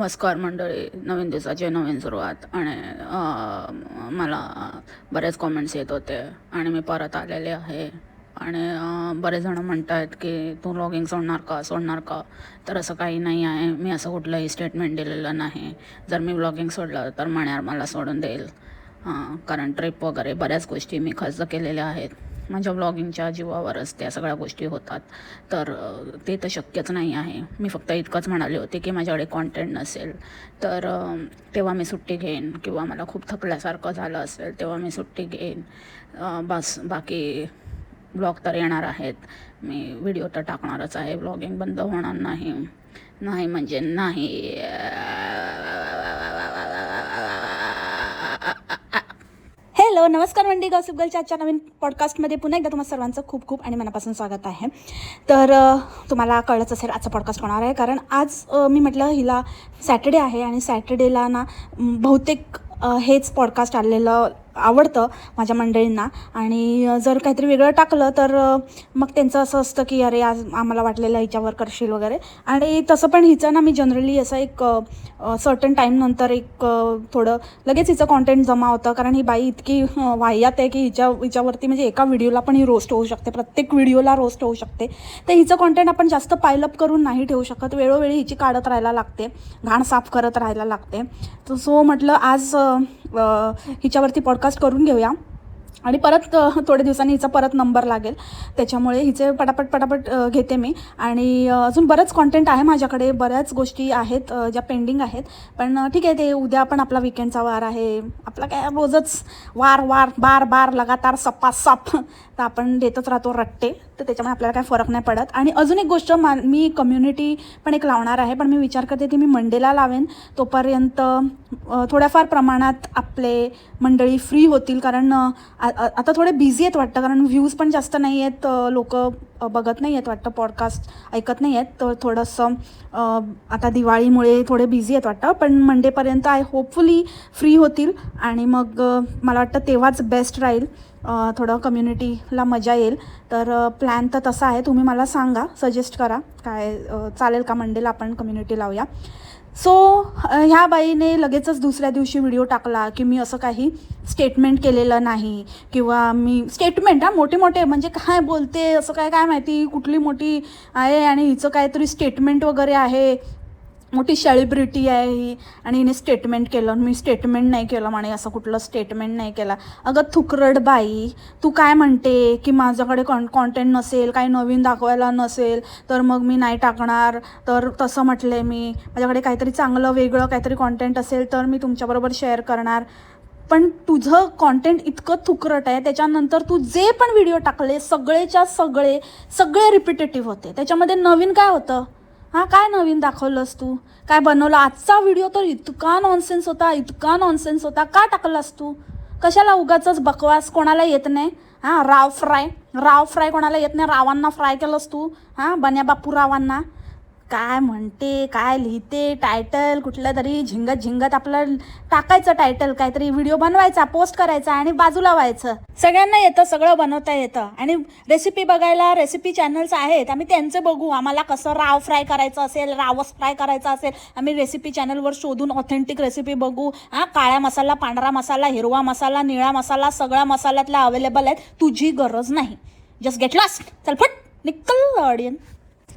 नमस्कार मंडळी नवीन दिवसाची नवीन सुरुवात. आणि मला बरेच कॉमेंट्स येत होते आणि मी परत आलेले आहे. आणि बरेच जण म्हणत आहेत की तू लॉगिंग सोडणार का? सोडणार का? तर असं काही नाही आहे. मी असं कुठलंही स्टेटमेंट दिलेलं नाही. जर मी व्लॉगिंग सोडलं तर मण्यार मला सोडून देईल. हां कारण ट्रिप वगैरे बऱ्याच गोष्टी मी खर्च केलेल्या आहेत. माझ्या ब्लॉगिंगच्या जीवावरच त्या सगळ्या गोष्टी होतात. तर ते तर शक्यच नाही आहे. मी फक्त इतकंच म्हणाले होते की माझ्याकडे कॉन्टेंट नसेल. तर तेव्हा मी सुट्टी घेईन किंवा मला खूप थकल्यासारखं झालं असेल तेव्हा मी सुट्टी घेईन. बस बाकी ब्लॉग तर येणार आहेत. मी व्हिडिओ तर टाकणारच आहे. ब्लॉगिंग बंद होणार नाही. नाही म्हणजे नाही. हॅलो नमस्कार मंडी गॉसिप गर्लच्या आजच्या नवीन पॉडकास्टमध्ये पुन्हा एकदा तुम्हाला सर्वांचं खूप खूप आणि मनापासून स्वागत आहे. तर तुम्हाला कळलंच असेल आजचा पॉडकास्ट होणार आहे कारण आज मी म्हटलं हिला सॅटर्डे आहे आणि सॅटर्डेला ना बहुतेक हेच पॉडकास्ट आलेलं आवडतं माझ्या मंडळींना. आणि जर काहीतरी वेगळं टाकलं तर मग त्यांचं असं असतं की अरे आज आम्हाला वाटलेलं हिच्यावर करशील वगैरे. आणि तसं पण हिचं ना मी जनरली असं एक सर्टन टाईमनंतर एक थोडं लगेच हिचं कॉन्टेंट जमा होतं. कारण ही बाई इतकी वाह्यात आहे की हिच्या हिच्यावरती म्हणजे एका व्हिडिओला पण ही रोस्ट होऊ शकते. प्रत्येक व्हिडिओला रोस्ट होऊ शकते. तर हिचं कॉन्टेंट आपण जास्त पायलअप करून नाही ठेवू शकत. वेळोवेळी हिची काढत राहायला लागते. घाण साफ करत राहायला लागते. तर सो म्हटलं आज हिच्यावरती पॉड हिच्यावरती करून घेऊया. आणि परत थोड्या दिवसांनी हिचा परत नंबर लागेल. त्याच्यामुळे हिचे पटापट पटापट घेते मी. आणि अजून बरंच कॉन्टेंट आहे माझ्याकडे. बऱ्याच गोष्टी आहेत ज्या पेंडिंग आहेत. पण ठीक आहे ते उद्या पण आपला विकेंडचा वार आहे. आपला काय रोजच वार वार बार बार लगातार सप्पा सप तर आपण देतच राहतो रट्टे. तर त्याच्यामुळे आपल्याला काय फरक नाही पडत. आणि अजून एक गोष्ट मा मी कम्युनिटी पण एक लावणार आहे पण मी विचार करते ती मी मंडेला लावेन. तोपर्यंत थोड्याफार प्रमाणात आपले मंडळी फ्री होतील. कारण आता थोडे बिझी आहेत वाटतं कारण व्ह्यूज पण जास्त नाही आहेत लोक बघत नाही आहेत वाटतं पॉडकास्ट ऐकत नाही आहेत. तर थोडंसं आता दिवाळीमुळे थोडे बिझी आहेत वाटतं. पण मंडेपर्यंत आय होपफुली फ्री होतील. आणि मग मला वाटतं तेव्हाच बेस्ट राहील. थोडं कम्युनिटीला मजा येईल. तर प्लॅन तर तसा आहे. तुम्ही मला सांगा सजेस्ट करा. काय चालेल का मंडेला आपण कम्युनिटी लावूया? सो ह्या बाईने लगेचच दुसऱ्या दिवशी व्हिडिओ टाकला की मी असं काही स्टेटमेंट केलेलं नाही. किंवा मी स्टेटमेंट हा मोठे मोठे म्हणजे काय बोलते असं काय काय माहिती कुठली मोठी आहे आणि हिचं काहीतरी स्टेटमेंट वगैरे आहे. मोठी सेलिब्रिटी आहे ही. आणि हिने स्टेटमेंट केलं. मी स्टेटमेंट नाही केलं म्हणे असं कुठलं स्टेटमेंट नाही केला. अगं थुकरड बाई तू काय म्हणते की माझ्याकडे कॉन कॉन्टेंट नसेल काही नवीन दाखवायला नसेल तर मग मी नाही टाकणार. तर तसं म्हटले मी. माझ्याकडे काहीतरी चांगलं वेगळं काहीतरी कॉन्टेंट असेल तर मी तुमच्याबरोबर शेअर करणार. पण तुझं कॉन्टेंट इतकं थुकरट आहे त्याच्यानंतर तू जे पण व्हिडिओ टाकले सगळेच्या सगळे सगळे रिपिटेटिव्ह होते. त्याच्यामध्ये नवीन काय होतं? हां काय नवीन दाखवलंस तू? काय बनवलं? आजचा व्हिडिओ तर इतका नॉनसेन्स होता इतका नॉनसेन्स होता. का टाकलास तू? कशाला उगाच बकवास? कोणाला येत नाही? हां राव फ्राय राव फ्राय कोणाला येत नाही? रावांना फ्राय केलंस तू. हां बन्या बापू रावांना. काय म्हणते काय लिहिते टायटल कुठलं तरी झिंगत झिंगत आपलं टाकायचं टायटल काहीतरी व्हिडिओ बनवायचा पोस्ट करायचा आणि बाजूला व्हायचं. सगळ्यांना येतं सगळं बनवता येतं. आणि रेसिपी बघायला रेसिपी चॅनल्स आहेत आम्ही त्यांचं बघू. आम्हाला कसं राव फ्राय करायचं असेल रावस फ्राय करायचा असेल आम्ही रेसिपी चॅनलवर शोधून ऑथेंटिक रेसिपी बघू. हां काळ्या मसाला पांढरा मसाला हिरवा मसाला निळा मसाला सगळ्या मसाल्यातल्या अवेलेबल आहेत. तुझी गरज नाही. जस्ट गेट लास्ट चल फट. निकल ऑडियन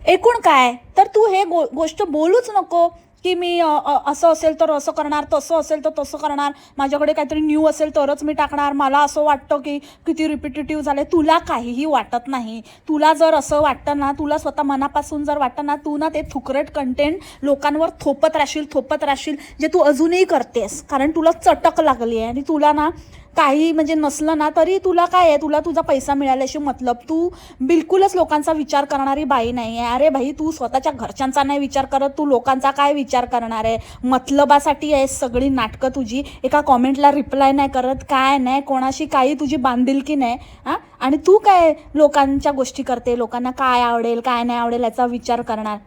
एकूण काय? तर तू हे गो गोष्ट बोलूच नको की मी असं असेल तर असं करणार तसं असेल तर तसं करणार माझ्याकडे काहीतरी न्यू असेल तरच मी टाकणार. मला असं वाटतं की किती रिपिटेटिव्ह झाले तुला काहीही वाटत नाही. तुला जर असं वाटतं ना तुला स्वतः मनापासून जर वाटतं ना तू ना ते थुकरट कंटेंट लोकांवर थोपत राहशील थोपत राहशील जे तू अजूनही करतेस. कारण तुला चटक लागली आहे आणि तुला ना काही म्हणजे नसलं ना तरी तुला काय आहे? तुला तुझा पैसा मिळाल्याशी मतलब तू बिलकुलच लोकांचा विचार करणारी बाई नाही आहे. अरे भाई तू स्वतःच्या घरच्यांचा नाही विचार करत तू लोकांचा काय विचार करणार आहे? मतलबासाठी आहे सगळी नाटकं तुझी. एका कॉमेंटला रिप्लाय नाही करत काय नाही कोणाशी काही तुझी बांधिलकी नाही हां? आणि तू काय लोकांच्या गोष्टी करते? लोकांना काय आवडेल काय नाही आवडेल याचा विचार करणार?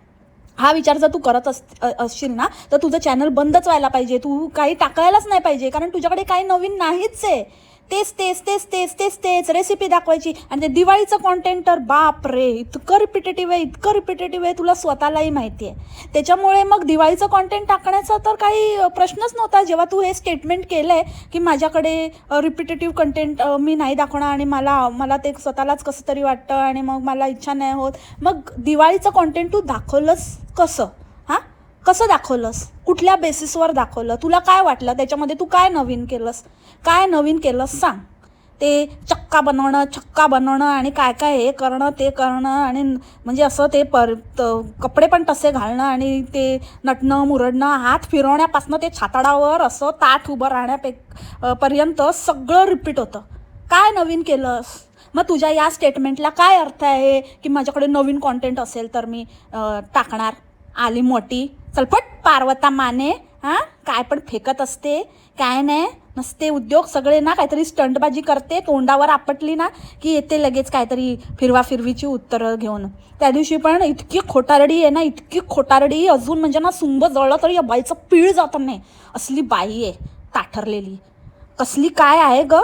हा विचार जर तू करत अस असशील ना तर तुझं चॅनल बंदच व्हायला पाहिजे. तू काही टाकायलाच नाही पाहिजे. कारण तुझ्याकडे काही नवीन नाहीच आहे. तेच तेच तेच तेच तेच तेच रेसिपी दाखवायची. आणि ते दिवाळीचं कॉन्टेंट तर बाप रे इतकं रिपिटेटिव्ह आहे इतकं रिपिटेटिव्ह आहे तुला स्वतःलाही माहिती आहे त्याच्यामुळे मग दिवाळीचं कॉन्टेंट टाकण्याचा तर काही प्रश्नच नव्हता. जेव्हा तू हे स्टेटमेंट केलं आहे की माझ्याकडे रिपिटेटिव्ह कंटेंट मी नाही दाखवणार आणि मला मला ते स्वतःलाच कसं तरी वाटतं आणि मग मला इच्छा नाही होत. मग दिवाळीचं कॉन्टेंट तू दाखवलंस कसं? हां? कसं दाखवलंस? कुठल्या बेसिसवर दाखवलं? तुला काय वाटलं? त्याच्यामध्ये तू काय नवीन केलंस? काय नवीन केलंस सांग. ते चक्का बनवणं छक्का बनवणं आणि काय काय हे करणं ते करणं आणि म्हणजे असं ते पर कपडे पण तसे घालणं आणि ते नटणं मुरडणं हात फिरवण्यापासनं ते छाताडावर असं ताठ उभं राहण्यापे पर्यंत सगळं रिपीट होतं. काय नवीन केलंस? मग तुझ्या या स्टेटमेंटला काय अर्थ आहे की माझ्याकडे नवीन कॉन्टेंट असेल तर मी टाकणार? आली मोठी. चलपट पार्वता माने हां? काय पण फेकत असते काय नाही. नसते उद्योग सगळे ना काहीतरी स्टंटबाजी करते तोंडावर आपटली ना की येते लगेच काहीतरी फिरवा फिरवीची उत्तरं घेऊन. त्या दिवशी पण इतकी खोटारडी आहे ना इतकी खोटारडी अजून म्हणजे ना सुंब जळलं तरी या बाईचं पीळ जात नाही. असली बाई आहे ताठरलेली. कसली काय आहे ग?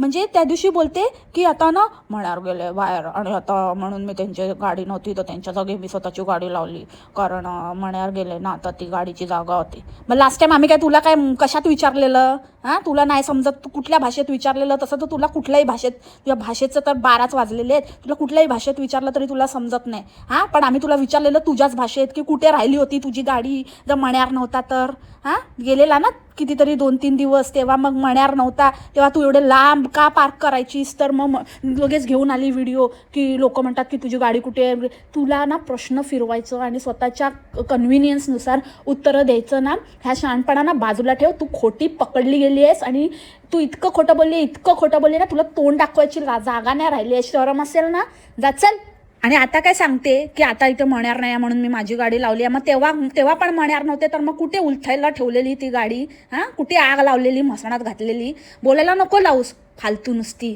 म्हणजे त्या दिवशी बोलते की आता ना म्हणार गेले बाहेर आणि आता म्हणून मी त्यांची गाडी नव्हती तर त्यांच्या जागी मी स्वतःची गाडी लावली. कारण म्हणार गेले ना आता ती गाडीची जागा होती. मग लास्ट टाइम आम्ही काय तुला काय कशात विचारलेलं? हां? तुला नाही समजत तू कुठल्या भाषेत विचारलेलं? तसं तर तुला कुठल्याही भाषेत तुझ्या भाषेचं तर बाराच वाजलेले आहेत. तुला कुठल्याही भाषेत विचारलं तरी तुला समजत नाही. हां? पण आम्ही तुला विचारलेलं तुझ्याच भाषेत की कुठे राहिली होती तुझी गाडी? जर म्हणार नव्हता तर? हां? गेलेला ना? कितीतरी दोन तीन दिवस तेव्हा मग मण्यार नव्हता. तेव्हा तू एवढे लांब का पार्क करायचीस? तर मग लगेच घेऊन आली व्हिडिओ की लोक म्हणतात की तुझी गाडी कुठे आहे? तुला ना प्रश्न फिरवायचं आणि स्वतःच्या कन्व्हिनियन्सनुसार उत्तरं द्यायचं ना? ह्या शहाणपणाना बाजूला ठेव. तू खोटी पकडली गेली आहेस आणि तू इतकं खोटं बोलली इतकं खोटं बोलली ना तुला तोंड दाखवायची जागा नाही राहिली. आहे शरम असेल ना? जा चल. आणि आता काय सांगते की आता इथे मण्यार नाही आहे म्हणून मी माझी गाडी लावली आहे. मग तेव्हा तेव्हा पण मण्यार नव्हते तर मग कुठे उलथायला ठेवलेली ती गाडी? हां? कुठे आग लावलेली मसणात घातलेली? बोलायला नको लावूस फालतू नुसती.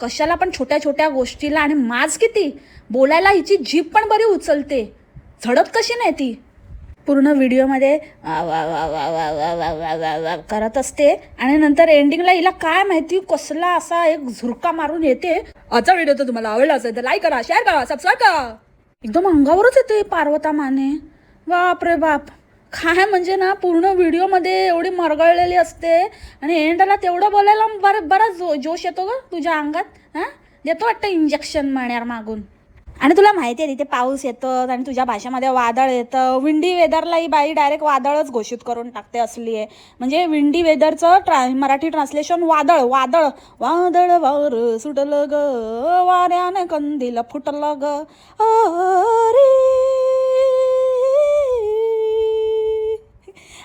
कशाला पण छोट्या छोट्या गोष्टीला आणि माज किती? बोलायला हिची जीभ पण बरी उचलते. झडप कशी नाही ती? पूर्ण व्हिडिओमध्ये करत असते. आणि नंतर एंडिंगला हिला काय माहिती कसला असा एक झुरका मारून येते. आजचा व्हिडिओ तर तुम्हाला आवडला असेल तर लाईक करा शेअर करा सबस्क्राईब करा. एकदम अंगावरच येते पार्वता माने. बाप रे बाप. काय म्हणजे ना पूर्ण व्हिडिओमध्ये एवढी मरगळलेली असते. आणि एंडला तेवढं बोलायला बरं बराच जो जोश येतो ग तुझ्या अंगात हां? देतो वाटतं इंजेक्शन माण्यार मागून. आणि तुला माहिती आहे तिथे पाऊस येतं आणि तुझ्या भाषेमध्ये वादळ येतं. विंडी वेदरला ही बाई डायरेक्ट वादळच घोषित करून टाकते असली आहे. म्हणजे विंडी वेदरचं ट्रा मराठी ट्रान्सलेशन वादळ वादळ. वादळ वार सुटलं ग वाऱ्याने कंदील फुटलं ग. अरे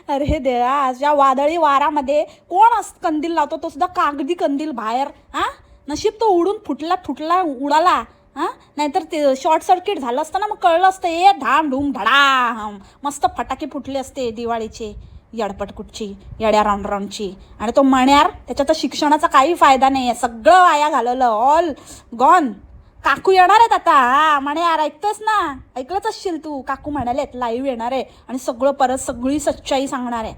अरे देवा आज वादळी वारामध्ये कोण अस कंदील लावतो तो सुद्धा कागदी कंदील बाहेर हा नशीब तो उडून फुटला फुटला उडाला. हां? नाहीतर ते शॉर्ट सर्किट झालं असतं ना मग कळलं असतं ए धाम धूम धडा मस्त फटाके फुटले असते दिवाळीचे यडपट कुठची येड्या राऊंड राऊंडची आणि तो मण्यार त्याच्या तर शिक्षणाचा काही फायदा नाही आहे. सगळं वाया घालवलं ऑल गॉन काकू येणार आहेत आता. हा म्हणे यार ऐकतोस ना? ऐकलंच असशील तू. काकू म्हणालेत लाईव्ह येणार आहे. आणि सगळं परत सगळी सच्चाई सांगणार आहे.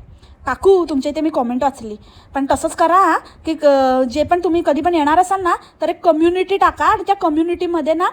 काकू तुमच्या इथे मी कॉमेंट वाचली. पण तसंच करा की क- जे पण तुम्ही कधी पण येणार असाल ना तर एक कम्युनिटी टाका. आणि त्या कम्युनिटीमध्ये ना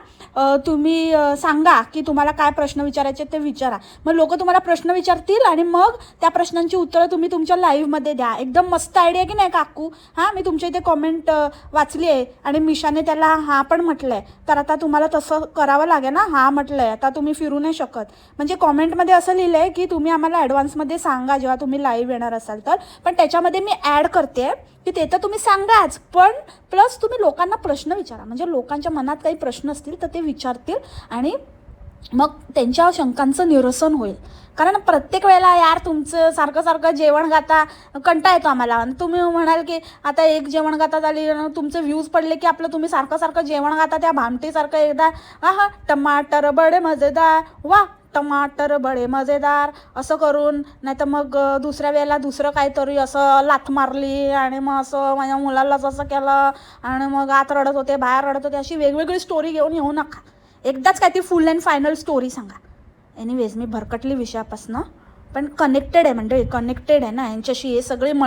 तुम्ही सांगा की तुम्हाला काय प्रश्न विचारायचे ते विचारा. मग लोक तुम्हाला प्रश्न विचारतील आणि मग त्या प्रश्नांची उत्तरं तुम्ही तुमच्या लाईव्हमध्ये द्या. एकदम मस्त आयडिया की नाही काकू? हां मी तुमच्या इथे कॉमेंट वाचली आहे. आणि मिशाने त्याला हा पण म्हटलं आहे तर आता तुम्हाला तसं करावं लागेल ना? हा म्हटलं आहे आता तुम्ही फिरू नाही शकत. म्हणजे कॉमेंटमध्ये असं लिहिलं आहे की तुम्ही आम्हाला ॲडव्हान्समध्ये सांगा जेव्हा तुम्ही लाईव्ह घेणार असाल तर. पण त्याच्यामध्ये मी ॲड करते की ते तर तुम्ही सांगाच पण प्लस तुम्ही लोकांना प्रश्न विचारा. म्हणजे लोकांच्या मनात काही प्रश्न असतील तर ते विचारतील आणि मग त्यांच्या शंकांचं निरसन होईल. कारण प्रत्येक वेळेला यार तुमचं सारखं सारखं जेवण गाता कंटा येतो आम्हाला. आणि तुम्ही म्हणाल की आता एक जेवण गाता झाली तुमचे व्ह्यूज पडले की आपलं तुम्ही सारखं सारखं जेवण गाता त्या भामटीसारखं एकदा. हा टमाटर बडे मजेदार. वा टमाटर बडे मजेदार. असं करून नाही तर मग दुसऱ्या वेळेला दुसरं काहीतरी असं लाथ मारली आणि मग असं माझ्या मुलालाच असं केलं आणि मग आत रडत होते बाहेर रडत होते अशी वेगवेगळी स्टोरी घेऊन येऊ नका. एकदाच काय ती फुल अँड फायनल स्टोरी सांगा. एनिवेज मी भरकटली विषयापासनं. पण कनेक्टेड आहे म्हणजे कनेक्टेड आहे ना. यांच्याशी हे सगळे म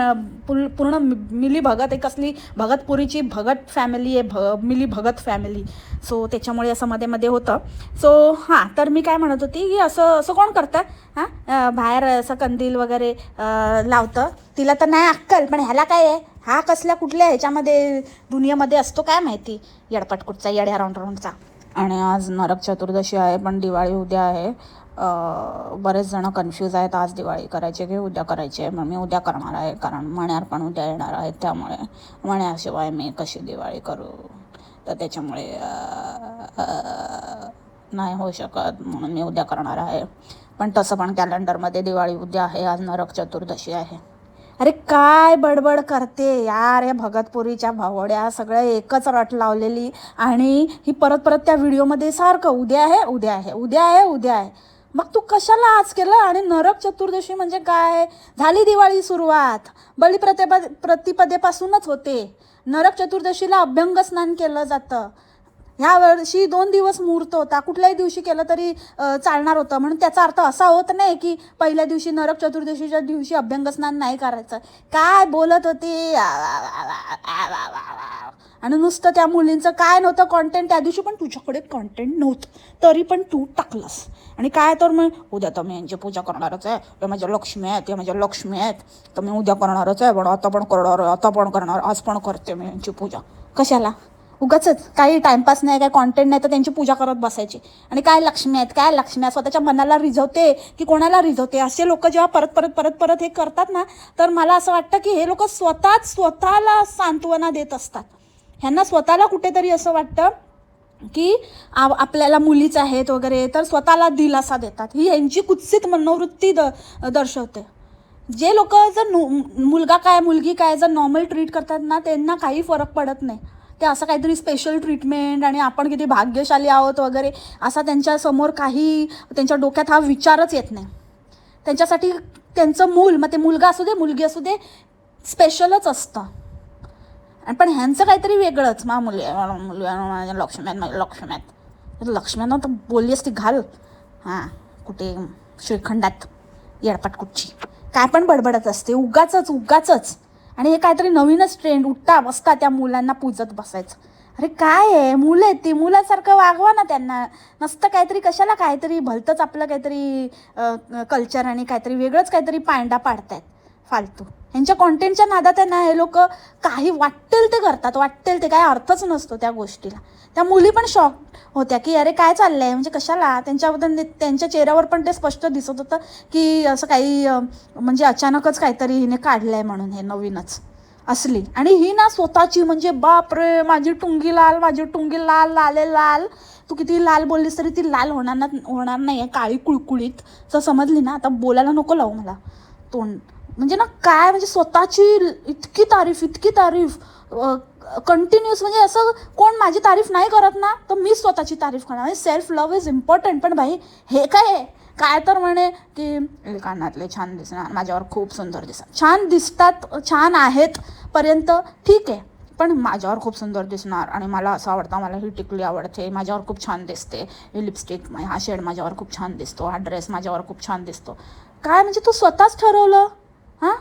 पुल- पूर्ण मिली भगत एक असली भगतपुरीची भगत फॅमिली आहे भ मिली भगत फॅमिली सो त्याच्यामुळे असं मध्ये मध्ये होतं. सो हां तर मी काय म्हणत होती की असं असं कोण करतं? हां? बाहेर असं कंदील वगैरे लावतं. तिला तर नाही अक्कल पण ह्याला काय आहे? हा कसल्या कुठल्या ह्याच्यामध्ये दुनियामध्ये असतो काय माहिती? येडपाटकुटचा येड्या राऊंड राऊंडचा आणि आज नरक चतुर्दशी आहे पण दिवाळी उद्या आहे. बरेच जण कन्फ्यूज आहेत. आज दिवाळी करायची की उद्या करायची आहे? मग मी उद्या करणार आहे. कारण मण्यार पण उद्या येणार आहेत. त्यामुळे मण्याशिवाय मी कशी दिवाळी करू? तर त्याच्यामुळे नाही होऊ शकत. म्हणून मी उद्या करणार आहे. पण तसं पण कॅलेंडरमध्ये दिवाळी उद्या आहे. आज नरक चतुर्दशी आहे. अरे काय बडबड करते यार या भगतपुरीच्या भावड्या. सगळ्या एकच रट लावलेली. आणि ही परत परत त्या व्हिडिओमध्ये सारखं उद्या आहे उद्या आहे उद्या आहे उद्या आहे. मग तू कशाला आज केलं? आणि नरक चतुर्दशी म्हणजे काय? झाली दिवाळी सुरुवात. बळीप्रतिपा प्रतिपदेपासूनच होते. नरक चतुर्दशीला अभ्यंग स्नान केलं जातं. ह्या वर्षी दोन दिवस मुहूर्त होता. कुठल्याही दिवशी केलं तरी चालणार होतं. म्हणून त्याचा अर्थ असा होत नाही की पहिल्या दिवशी नरक चतुर्दशीच्या दिवशी अभ्यंगस्नान नाही करायचं. काय बोलत होती? आणि नुसतं त्या मुलींचं काय नव्हतं कॉन्टेंट त्या दिवशी पण तुझ्याकडे कॉन्टेंट नव्हतं. तरी पण तू टाकलंस. आणि काय तर मग उद्या तर मी यांची पूजा करणारच आहे. ते माझ्या लक्ष्मी आहेत ते माझ्या लक्ष्मी आहेत. तर मी उद्या करणारच आहे. पण आता पण करणार आहे, आता पण करणार आज पण करते मी यांची पूजा. कशाला? उगाच काही टाइमपास नाही काय कॉन्टेंट नाही तर त्यांची पूजा करत बसायची. आणि काय लक्ष्मी आहेत काय लक्ष्मी आहेत? स्वतःच्या मनाला रिझवते की कोणाला रिझवते? असे लोक जेव्हा परत परत परत परत हे करतात ना तर मला असं वाटतं की हे लोक स्वतःच स्वतःला सांत्वना देत असतात. ह्यांना स्वतःला कुठेतरी असं वाटतं की आपल्याला मुलीच आहेत वगैरे तर स्वतःला दिलासा देतात. ही यांची कुत्सित मनोवृत्ती द दर्शवते. जे लोक जर नु मुलगा काय मुलगी काय जर नॉर्मल ट्रीट करतात ना त्यांना काही फरक पडत नाही. ते असं काहीतरी स्पेशल ट्रीटमेंट आणि आपण किती भाग्यशाली आहोत वगैरे असा त्यांच्यासमोर काही त्यांच्या डोक्यात हा विचारच येत नाही. त्यांच्यासाठी त्यांचं मूल मग ते मुलगा असू दे मुलगी असू दे स्पेशलच असतं. आणि पण ह्यांचं काहीतरी वेगळंच. मा मुली आहे, माझ्या लक्ष्मी आहेत माझ्या तर बोलली असती घाल. हां कुठे? श्रीखंडात. येडपाट कुठची काय पण बडबडत असते. उगाचच उगाचच. आणि हे काहीतरी नवीनच ट्रेंड उठता बसता त्या मुलांना पूजत बसायचं. अरे काय आहे? मुलं आहेत ती. मुलासारखं वागवा ना त्यांना. नसतं काहीतरी कशाला काहीतरी भलतंच आपलं काहीतरी कल्चर आणि काहीतरी वेगळंच काहीतरी पांडा पाडतायत. फालतू. यांच्या कॉन्टेंटच्या नादात आहे ना हे लोक काही वाटेल ते करतात वाटेल ते काय अर्थच नसतो त्या गोष्टीला. त्या मुली पण शॉक होत्या की अरे काय चाललंय? म्हणजे कशाला? त्यांच्याबद्दल त्यांच्या चेहऱ्यावर पण ते स्पष्ट दिसत होतं की असं काही म्हणजे अचानकच काहीतरी हिने काढलंय म्हणून हे नवीनच. असली. आणि ही ना स्वतःची म्हणजे बाप रे माझी टुंगी लाल माझी टुंगी लाल लाले लाल. तू किती लाल बोललीस तरी ती लाल होणार ना होणार नाही आहे काळी कुळकुळीत. जर समजली ना? आता बोलायला नको लावू मला. तोंड. म्हणजे ना काय म्हणजे स्वतःची इतकी तारीफ इतकी तारीफ कंटिन्युअस म्हणजे असं कोण माझी तारीफ नाही करत ना तर मी स्वतःची तारीफ करणार. म्हणजे सेल्फ लव्ह इज इम्पॉर्टंट पण भाई हे काय आहे? काय तर म्हणे की कानातले छान दिसणार माझ्यावर खूप सुंदर दिसणार छान दिसतात छान आहेत पर्यंत ठीक आहे पण माझ्यावर खूप सुंदर दिसणार. आणि मला असं आवडतं मला ही टिकली आवडते माझ्यावर खूप छान दिसते. ही लिपस्टिक हा शेड माझ्यावर खूप छान दिसतो हा ड्रेस माझ्यावर खूप छान दिसतो. काय म्हणजे तू स्वतःच ठरवलं? हां?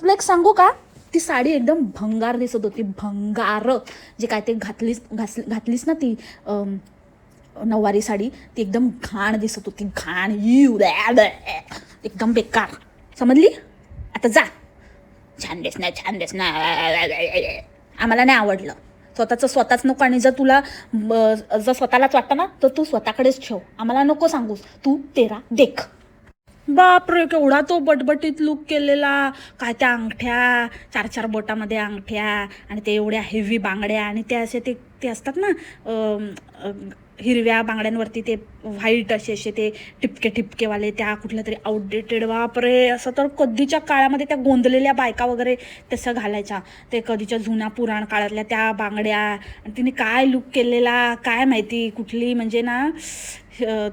तुला एक सांगू का? ती साडी एकदम भंगार दिसत होती भंगार. जे काय ते घातलीस घास घातलीस ना ती नऊवारी साडी ती एकदम घाण दिसत होती घाण. यू एकदम बेकार. समजली? आता जा. छान दिसणार छान दिसणार. आम्हाला नाही आवडलं. स्वतःचं स्वतःच नको आणि जर तुला जर स्वतःलाच वाटतं ना तर तू स्वतःकडेच ठेव. आम्हाला नको सांगूस. तू तेरा देख. बापरे केवढा तो बटबटीत लुक केलेला. काय त्या अंगठ्या चार चार बोटामध्ये अंगठ्या आणि ते एवढ्या हेवी बांगड्या आणि ते असे ते ते असतात ना हिरव्या बांगड्यांवरती ते व्हाईट असे असे ते टिपके टिपकेवाले त्या कुठल्या तरी आउटडेटेड बापरे असं तर कधीच्या काळामध्ये त्या गोंधलेल्या बायका वगैरे तसं घालायच्या. ते कधीच्या जुन्या पुराण काळातल्या त्या बांगड्या. आणि तिने काय लुक केलेला काय माहिती कुठली म्हणजे ना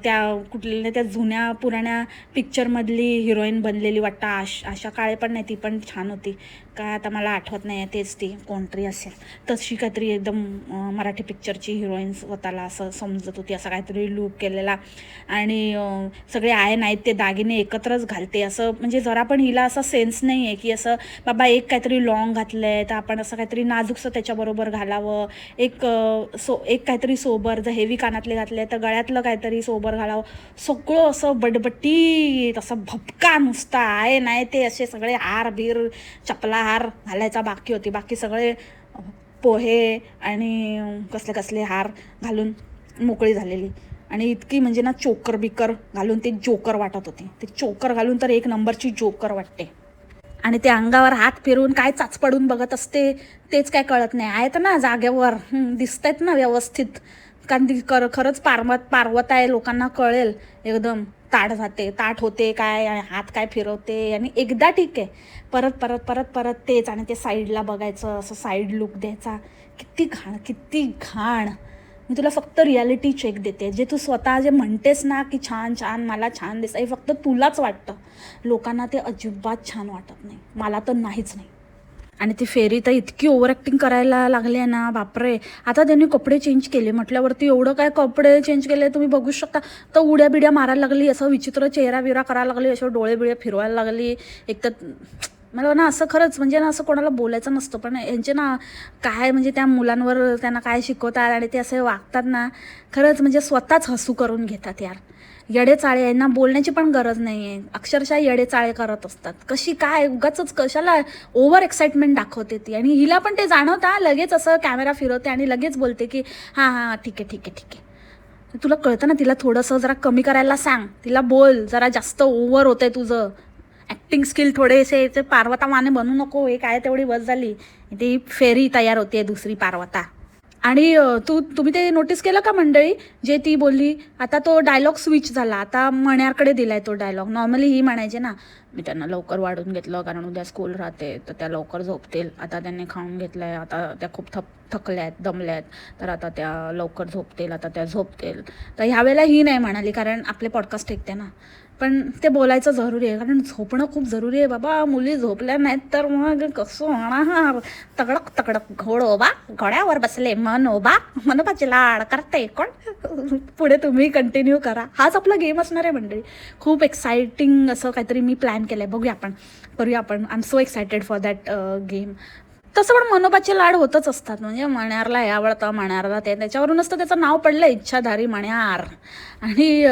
त्या कुठल्या त्या जुन्या पुराण्या पिक्चरमधली हिरोईन बनलेली वाटतं. आश आशा काळे पण नाही ती पण छान होती. काय आता मला आठवत नाही आहे तेच ती कोणतरी असेल. तशी काहीतरी एकदम मराठी पिक्चरची हिरोईन स्वतःला असं समजत होती असं काहीतरी लूक केलेला. आणि सगळे आहे नाहीत ते दागिने एकत्रच घालते. असं म्हणजे जरा पण हिला असा सेन्स नाही आहे की असं बाबा एक काहीतरी लॉंग घातलं आहे तर आपण असं काहीतरी नाजूकसं त्याच्याबरोबर घालावं. एक सो एक काहीतरी सोबर जर हेवी कानातले घातले तर गळ्यातलं काहीतरी सोबर घालावं. सगळं असं बडबटी तसं भपका नुसता आहे नाही ते असे सगळे हार बीर चपला हार घालायचा बाकी होती. बाकी सगळे पोहे आणि कसले कसले हार घालून मोकळी झालेली. आणि इतकी म्हणजे ना चोकर बिकर घालून ते जोकर वाटत होती. ते चोकर घालून तर एक नंबरची जोकर वाटते. आणि ते अंगावर हात फिरून काय चाच पडून बघत असते तेच काय कळत नाही. आहेत ना जागेवर. दिसत आहेत ना व्यवस्थित. कारण ती कर खरंच पार्वत पार्वत आहे लोकांना कळेल. एकदम ताट जाते ताट होते काय हात काय फिरवते आणि एकदा ठीक आहे. परत परत परत परत तेच आणि ते साईडला बघायचं असं साईड लुक द्यायचा. किती घाण किती घाण. मी तुला फक्त रियालिटी चेक देते. जे तू स्वतः जे म्हणतेस ना की छान छान मला छान दिसतं हे फक्त तुलाच वाटतं. लोकांना ते अजिबात छान वाटत नाही. मला तर नाहीच नाही. आणि ती फेरी तर इतकी ओव्हर ॲक्टिंग करायला लागली आहे ना बापरे. आता त्यांनी कपडे चेंज केले म्हटल्यावरती एवढं काय कपडे चेंज केले तुम्ही बघू शकता. तर उड्या बिड्या मारायला लागली असं विचित्र चेहरा बिरा करायला लागली असं डोळे बिळे फिरवायला लागली. एक तर मला ना असं खरंच म्हणजे ना असं कोणाला बोलायचं नसतं पण यांचे ना काय म्हणजे त्या मुलांवर त्यांना काय शिकवतात आणि ते असे वागतात ना खरंच म्हणजे स्वतःच हसू करून घेतात यार. येडेचाळे यांना बोलण्याची पण गरज नाही आहे अक्षरशः येडेचाळे करत असतात. कशी काय उगाच कशाला ओव्हर एक्साइटमेंट दाखवते ती. आणि हिला पण ते जाणवता लगेच असं कॅमेरा फिरवते आणि लगेच बोलते की हां हां ठीक आहे ठीक आहे ठीक आहे. तुला कळतं ना तिला थोडंसं जरा कमी करायला सांग. तिला बोल जरा जास्त ओव्हर होतंय तुझं. ॲक्टिंग स्किल थोडेसे ते पार्वता माने बनू नको हे काय तेवढी बस झाली. ती फेरी तयार होते दुसरी पार्वता. आणि तू तुम्ही ते नोटीस केलं का मंडळी? जे ती बोलली आता तो डायलॉग स्विच झाला. आता मण्यारकडे दिलाय तो डायलॉग नॉर्मली ही म्हणायचे ना मी त्यांना लवकर वाढून घेतलं कारण उद्या स्कूल राहते तर त्या लवकर झोपतील. आता त्यांनी खाऊन घेतलंय आता त्या खूप थक थकल्या आहेत दमल्या आहेत तर आता त्या लवकर झोपतील आता त्या झोपतील. तर ह्यावेळेला ही नाही म्हणाली कारण आपले पॉडकास्ट ऐकते ना. पण ते बोलायचं जरुरी आहे कारण झोपणं खूप जरुरी आहे बाबा. मुली झोपल्या नाहीत तर मग कसं होणार? तगडक तगडक घोड ओबा घोड्यावर बसले मन ओबा मनोबाची लाड करते कोण? पुढे तुम्ही कंटिन्यू करा. हाच आपला गेम असणार आहे मंडळी. खूप एक्साइटिंग असं काहीतरी मी प्लॅन केलं आहे बघूया आपण. करूया आपण. I am so excited for that game तसं पण मनोबाचे लाड होतच असतात. म्हणजे मण्यारला हे आवडतं मण्यारला ते. त्याच्यावरूनच तर त्याचं नाव पडलं इच्छाधारी मण्यार. आणि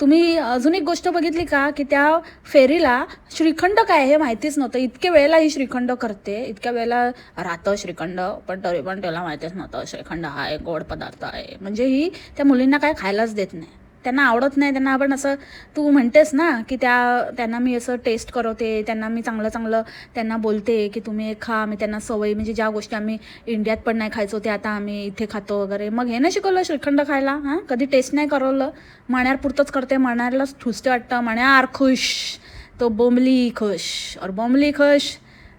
तुम्ही अजून एक गोष्ट बघितली का? की त्या फेरीला श्रीखंड काय हे माहितीच नव्हतं. इतके वेळेला ही श्रीखंड करते. इतक्या वेळेला राहतं श्रीखंड पण तरी पण त्याला माहितीच नव्हतं. श्रीखंड हा एक गोड पदार्थ आहे. म्हणजे ही त्या मुलींना काय खायलाच देत नाही. त्यांना आवडत नाही त्यांना आपण असं तू म्हणतेस ना की त्या त्यांना मी असं टेस्ट करवते त्यांना मी चांगलं चांगलं त्यांना बोलते की तुम्ही खा मी त्यांना सवय म्हणजे ज्या गोष्टी आम्ही इंडियात पण नाही खायचो ते आता आम्ही इथे खातो वगैरे. मग हे नाही शिकवलं श्रीखंड खायला? हां? कधी टेस्ट नाही करवलं? मण्यापुरतंच करते मण्यालाच ठुसते वाटतं. मण्यार खुश तो बोंबली खुश. और बोंबली खुश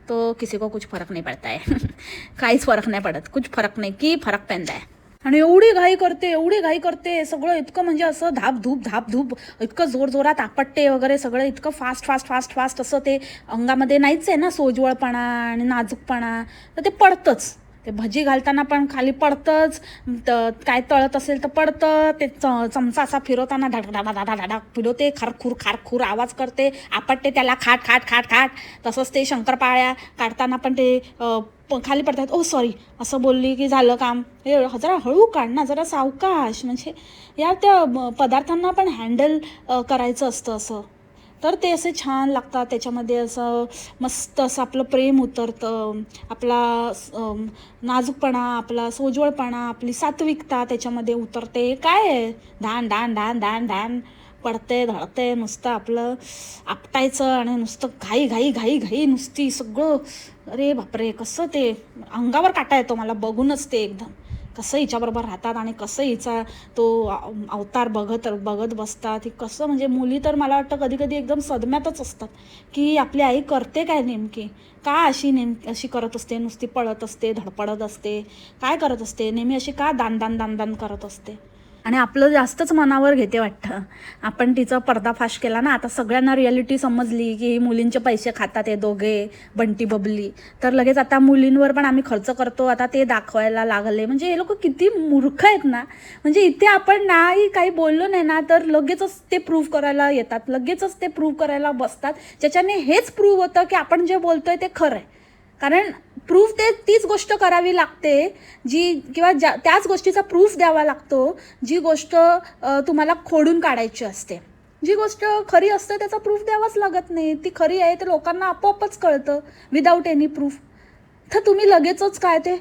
तो किसी को कुछ फरक नहीं पड़ता है काहीच फरक नाही पडत. कुछ फरक नाही की फरक पैंदा है आणि एवढी घाई करते एवढी घाई करते सगळं इतकं म्हणजे असं धाप धूप धाप धूप इतकं जोर जोरात आपटते वगैरे सगळं इतकं फास्ट फास्ट फास्ट फास्ट असं ते अंगामध्ये नाहीच आहे ना सोजवळपणा आणि नाजूकपणा तर ते पडतंच. ते भजी घालताना पण खाली पडतंच. तर काय तळत असेल तर पडतं. ते च चमचा असा फिरवताना धड धडा धडा धडा फिरवते. खारखूर खारखूर आवाज करते. आपटते त्याला खाट खाट खाट खाट. तसंच ते शंकरपाळ्या काढताना पण ते प- खाली पडतात. Oh sorry. असं बोलली की झालं काम. हे जरा हळू काढ ना. जरा सावकाश. म्हणजे या त्या पदार्थांना पण हँडल करायचं असतं असं. तर ते असे छान लागतात. त्याच्यामध्ये असं मस्त असं आपलं प्रेम उतरतं. आपला नाजूकपणा आपला सोज्वळपणा आपली सात्विकता त्याच्यामध्ये उतरते. काय आहे? धान धान धान धान धान. पडते धडते नुसतं आपलं आपटायचं आणि नुसतं घाई घाई घाई घाई नुसती सगळं. अरे बापरे कसं ते? अंगावर काटा येतो मला बघूनच ते एकदम. कसं हिच्याबरोबर राहतात आणि कसं हिचा तो अवतार बघत बघत बसतात ही कसं म्हणजे मुली तर मला वाटतं कधी कधी एकदम सदम्यातच असतात की आपली आई करते काय नेमकी? का अशी नेम अशी करत असते? नुसती पळत असते धडपडत असते काय करत असते? नेहमी अशी का दान दान दान दान करत असते? आणि आपलं जास्तच मनावर घेते वाटतं. आपण तिचा पर्दाफाश केला ना आता सगळ्यांना रियालिटी समजली की मुलींचे पैसे खातात हे दोघे बंटी बबली. तर लगेच आता मुलींवर पण आम्ही खर्च करतो आता ते दाखवायला लागले. म्हणजे हे लोक किती मूर्ख आहेत ना. म्हणजे इथे आपण नाही काही बोललो नाही ना तर लगेचच ते प्रूव्ह करायला येतात. लगेचच ते प्रूव्ह करायला बसतात. ज्याच्याने हेच प्रूव्ह होतं की आपण जे बोलतोय ते खरं आहे. कारण प्रूफ ते तीच गोष्ट करावी लागते जी किंवा ज्या त्याच गोष्टीचा प्रूफ द्यावा लागतो जी गोष्ट तुम्हाला खोडून काढायची असते. जी गोष्ट खरी असते त्याचा प्रूफ द्यावाच लागत नाही. ती खरी आहे ते लोकांना आपोआपच कळतं विदाऊट एनी प्रूफ तर तुम्ही लगेचच काय ते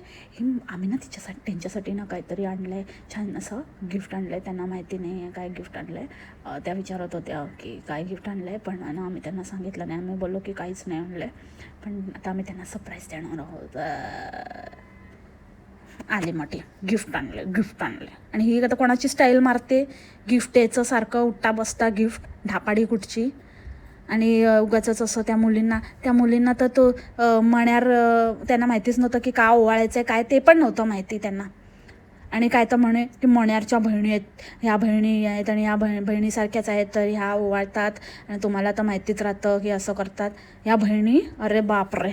आम्ही ना तिच्यासाठी त्यांच्यासाठी ना काहीतरी आणलं आहे छान असं गिफ्ट आणलं आहे त्यांना माहिती नाही आहे काय गिफ्ट आणलं आहे त्या विचारत होत्या की काय गिफ्ट आणलं आहे पण ना आम्ही त्यांना सांगितलं नाही. आम्ही बोललो की काहीच नाही आणलं आहे पण आता आम्ही त्यांना सरप्राईज देणार आहोत. आले मोठी. गिफ्ट आणलं गिफ्ट आणलं आणि ही आता कोणाची स्टाईल मारते? गिफ्ट याचं सारखं उठता बसता गिफ्ट ढापाडी कुठची? आणि उगाच असं त्या मुलींना त्या मुलींना तर तो मण्यार त्यांना माहितीच नव्हतं की का ओवाळायचं आहे काय ते पण नव्हतं माहिती त्यांना. आणि काय तर म्हणे की मण्यारच्या बहिणी आहेत ह्या बहिणी आहेत आणि ह्या बहि बहिणीसारख्याच आहेत तर ह्या ओवाळतात आणि तुम्हाला तर माहितीच राहतं की असं करतात. ह्या बहिणी अरे बापरे!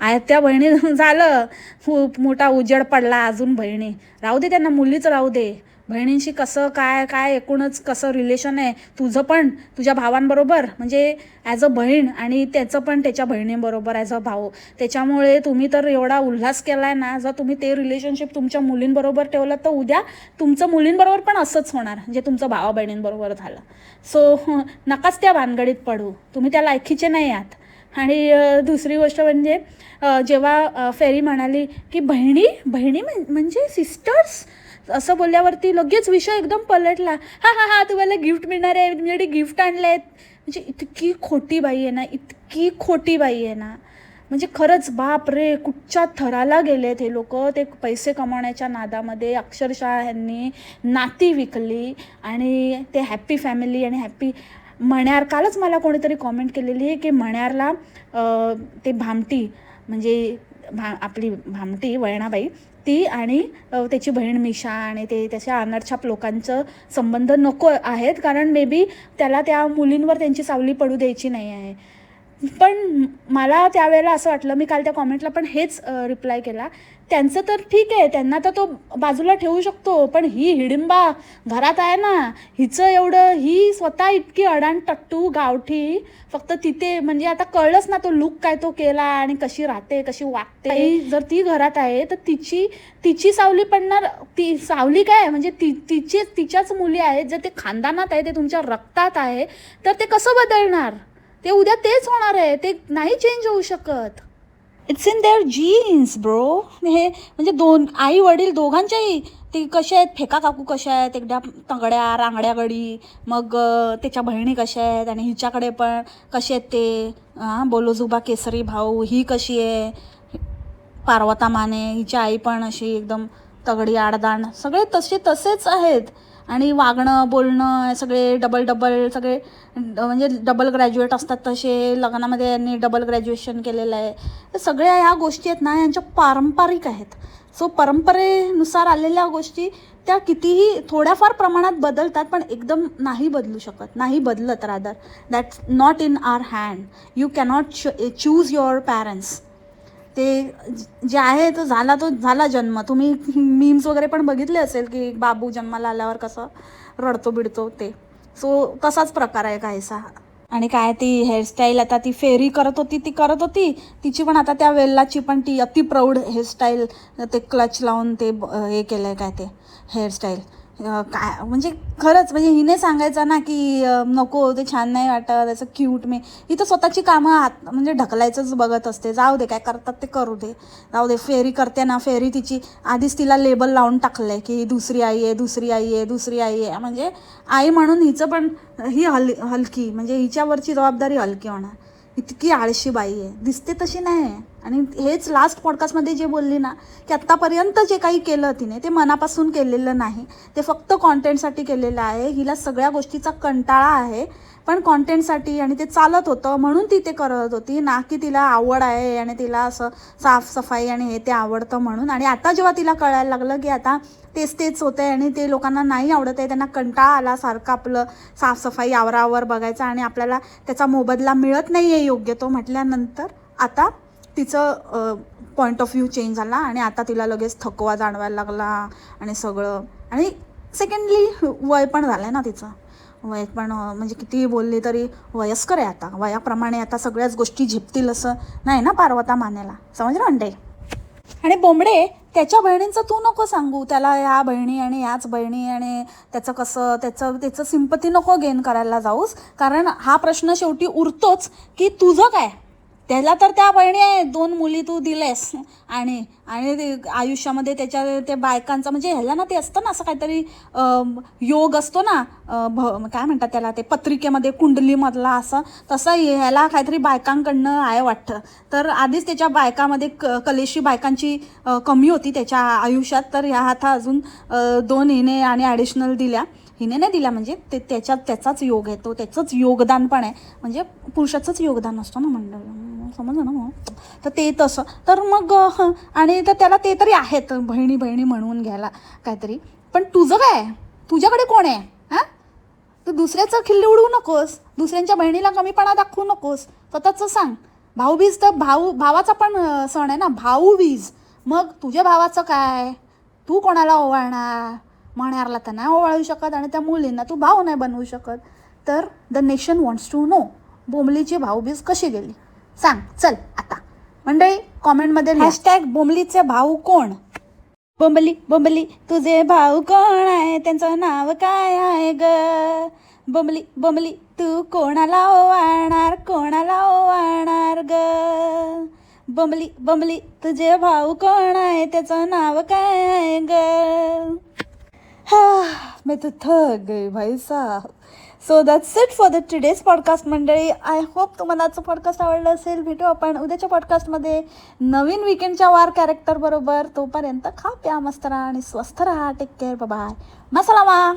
आहेत त्या बहिणी झालं. खूप मोठा उजेड पडला अजून बहिणी. राहू दे त्यांना मुलीच राहू दे. बहिणींशी कसं काय काय एकूणच कसं रिलेशन आहे तुझं पण तुझ्या भावांबरोबर म्हणजे ॲज अ बहीण आणि त्याचं पण त्याच्या बहिणींबरोबर ॲज अ भाऊ. त्याच्यामुळे तुम्ही तर एवढा उल्हास केला आहे ना जर तुम्ही ते रिलेशनशिप तुमच्या मुलींबरोबर ठेवलं तर उद्या तुमचं मुलींबरोबर पण असंच होणार जे तुमचं भावा बहिणींबरोबर झालं. सो नकाच त्या भानगडीत पडू. तुम्ही त्या लायकीचे नाही आहात. आणि दुसरी गोष्ट म्हणजे जेव्हा फेरी म्हणाली की बहिणी बहिणी म्हणजे सिस्टर्स असं बोलल्यावरती लगेच विषय एकदम पलटला. हा हा हा तुम्हाला गिफ्ट मिळणार आहे. तुमच्यासाठी गिफ्ट आणलं आहेत म्हणजे इतकी खोटी बाई आहे ना इतकी खोटी बाई आहे ना. म्हणजे खरंच बाप रे कुठच्या थराला गेलेत हे लोक? ते पैसे कमावण्याच्या नादामध्ये अक्षरशः ह्यांनी नाती विकली आणि ते हॅप्पी फॅमिली आणि हॅप्पी मण्यार. कालच मला कोणीतरी कॉमेंट केलेली आहे की मण्यारला ते भामटी म्हणजे भा आपली भामटी वळणाबाई ती आणि त्याची बहीण मिशा आणि ते त्याच्या आनरछाप लोकांचं संबंध नको आहेत. कारण मे बी त्याला त्या मुलींवर त्यांची सावली पडू द्यायची नाही आहे. पण मला त्यावेळेला असं वाटलं मी काल त्या कॉमेंटला पण हेच रिप्लाय केला त्यांचं तर ठीक आहे त्यांना तर तो बाजूला ठेवू शकतो पण ही हिडिंबा घरात आहे ना हिचं एवढं ही स्वतः इतकी अडाण टट्टू गावठी फक्त तिथे म्हणजे आता कळलंच ना तो लुक काय तो केला आणि कशी राहते कशी वागते. जर ती घरात आहे तर तिची तिची सावली पडणार ती सावली काय म्हणजे ती तिचे तिच्याच मुली आहेत जर ते खानदानात आहे ते तुमच्या रक्तात आहे तर ते कसं बदलणार? ते उद्या तेच होणार आहे ते नाही चेंज होऊ शकत. It's in their genes bro हे म्हणजे दोन आई वडील दोघांच्याही ते कसे आहेत? फेका काकू कशा आहेत? एकदा तंगड्या रांगड्या गडी मग त्याच्या बहिणी कशा आहेत? आणि हिच्याकडे पण कसे आहेत ते? हां बोलोजुबा केसरी भाऊ ही कशी आहे? पार्वता माने हिची आई पण अशी एकदम तगडी आडदाण सगळे तसे तसेच आहेत. आणि वागणं बोलणं सगळे डबल डबल सगळे ड- म्हणजे डबल ग्रॅज्युएट असतात तसे. लग्नामध्ये यांनी डबल ग्रॅज्युएशन केलेलं आहे. तर सगळ्या ह्या गोष्टी आहेत ना यांच्या पारंपरिक आहेत. सो परंपरेनुसार आलेल्या गोष्टी त्या कितीही थोड्याफार प्रमाणात बदलतात पण एकदम नाही बदलू शकत नाही बदलत rather that's not in our hand you cannot choose your parents ते जे आहे तो झाला तो झाला जन्म. तुम्ही मीम्स वगैरे पण बघितले असेल की बाबू जन्माला आल्यावर कसं रडतो बिडतो ते. सो तसाच प्रकार आहे काहीसा. आणि काय ती हेअरस्टाईल आता ती फेरी करत होती ती करत होती. तिची पण आता त्या वेल्लाची पण ती अति प्रौढ हेअरस्टाईल ते क्लच लावून ते ब- हे केलं आहे काय ते हेअरस्टाईल काय म्हणजे खरंच म्हणजे हिने सांगायचं ना की नको ते छान नाही वाटत त्याचं क्यूट मी. ही तर स्वतःची कामं हात म्हणजे ढकलायचंच बघत असते. जाऊ दे काय करतात ते करू दे. जाऊ दे फेरी करते ना फेरी तिची. आधीच तिला लेबल लावून टाकलं आहे की दुसरी आई आहे दुसरी आई आहे दुसरी आई आहे. म्हणजे आई म्हणून हिचं पण ही हल हलकी म्हणजे हिच्यावरची जबाबदारी हलकी होणार. इतकी आळशी बाई आहे. दिसते तशी नाही आहे आणि हेच लास्ट पॉडकास्टमध्ये जे बोलली ना की आत्तापर्यंत जे काही केलं तिने ते मनापासून केलेलं नाही. ते फक्त कॉन्टेंटसाठी केलेलं आहे. हिला सगळ्या गोष्टीचा कंटाळा आहे पण कॉन्टेंटसाठी आणि ते चालत होतं म्हणून ती ते करत होती. ना की तिला आवड आहे आणि तिला असं साफसफाई आणि हे ते आवडतं म्हणून. आणि आता जेव्हा तिला कळायला लागलं की आता तेच तेच होतं आहे आणि ते लोकांना नाही आवडत आहे त्यांना कंटाळा आला सारखं आपलं साफसफाई आवरावर बघायचं आणि आपल्याला त्याचा मोबदला मिळत नाही आहे योग्य तो म्हटल्यानंतर आता तिचं पॉईंट ऑफ व्ह्यू चेंज झाला आणि आता तिला लगेच थकवा जाणवायला लागला आणि सगळं. आणि सेकंडली वय पण झालं आहे ना तिचं. वय पण म्हणजे किती बोलली तरी वयस्कर आहे आता. वयाप्रमाणे आता सगळ्याच गोष्टी झेपतील असं नाही ना पार्वता मानेला. समजलं म्हणते आणि बोंबडे त्याच्या बहिणींचं तू नको सांगू. त्याला ह्या बहिणी आणि याच बहिणी आणि त्याचं कसं त्याचं त्याचं सिंपती नको गेन करायला जाऊस. कारण हा प्रश्न शेवटी उरतोच की तुझं काय? त्याला तर त्या बहिणी आहे दोन मुली तू दिलेस. आणि आणि ते आयुष्यामध्ये त्याच्या त्या बायकांचं म्हणजे ह्याला ना ते असतं ना असं काहीतरी योग असतो ना भ काय म्हणतात त्याला ते पत्रिकेमध्ये कुंडलीमधला असं तसं ह्याला काहीतरी बायकांकडनं आहे वाटतं. तर आधीच त्याच्या बायकामध्ये क कलेशी बायकांची कमी होती त्याच्या आयुष्यात. तर ह्या हाता अजून दोन हिने आणि ॲडिशनल दिल्या. हिने नाही दिला म्हणजे ते त्याच्यात त्याचाच योग आहे. तो त्याचंच योगदान पण आहे. म्हणजे पुरुषाचंच योगदान असतं ना मंडळ. समजलं ना मग तर ते तसं. तर मग आणि तर त्याला ते तरी आहेत बहिणी बहिणी म्हणून घ्यायला काहीतरी. पण तुझं काय तुझ्याकडे कोण आहे? हां? तू दुसऱ्याचं खिल्ली उडवू नकोस. दुसऱ्यांच्या बहिणीला कमीपणा दाखवू नकोस. स्वतःचं सांग. भाऊबीज तर भाऊ भावाचा पण सण आहे ना? भाऊबीज. मग तुझ्या भावाचं काय? तू कोणाला ओवाळणार? मण्यारला तर नाही ओवाळू शकत आणि त्या मुलींना तू भाऊ नाही बनवू शकत. तर the nation wants to know. बोंबलीची Bhaubeej कशी गेली? सांग चल आता. मंडळी कॉमेंटमध्ये हॅशटॅग बोंबलीचे भाऊ कोण? बोंबली बोंबली तुझे भाऊ कोण आहे? त्यांचं नाव काय आहे ग? बोंबली बोंबली तू कोणाला ओवाळणार? कोणाला ओवाळणार ग? बोंबली बोंबली तुझे भाऊ कोण आहे? त्याचं नाव काय आहे ग? हा, मैं तो थक गई भाई साहब. So that's it for the today's podcast मंडळी. आय होप तुम्हाला आजचं पॉडकास्ट आवडलं असेल. भेटू आपण उद्याच्या पॉडकास्टमध्ये नवीन विकेंडच्या वार कॅरेक्टरबरोबर तोपर्यंत खा प्या मस्त राहा आणि स्वस्थ राहा. Take care bye मसलामा